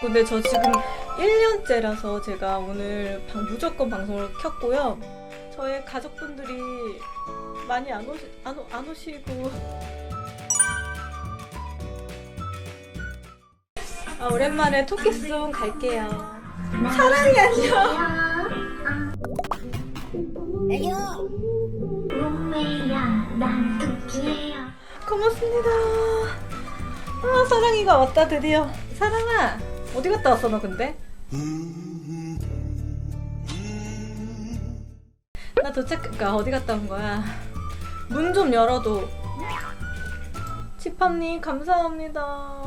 근데 저 지금 1년째라서 제가 오늘 방, 무조건 방송을 켰고요. 저의 가족분들이 많이 안, 오시, 안, 오- 안 오시고. 아, 오랜만에 토끼송 갈게요. 사랑이 안녕. 난 토끼예요 고맙습니다. 아, 사랑이가 왔다 드디어. 사랑아, 어디 갔다 왔어 너 근데? 나 도착, 그니까 어디 갔다 온 거야? 문 좀 열어도. 치팜님 감사합니다.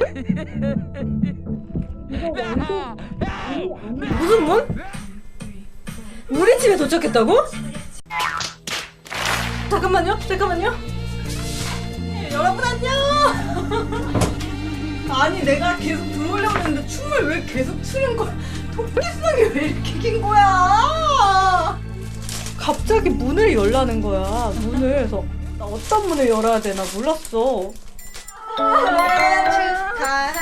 무슨 문? 우리 집에 도착했다고? 잠깐만요, 잠깐만요. 여러분 안녕. 아니 내가 계속 들어오려고 했는데 춤을 왜 계속 추는 거야? 토끼수영이 왜 이렇게 긴 거야? 갑자기 문을 열라는 거야. 문을 그래서 나 어떤 문을 열어야 되나 몰랐어. 축하합니다.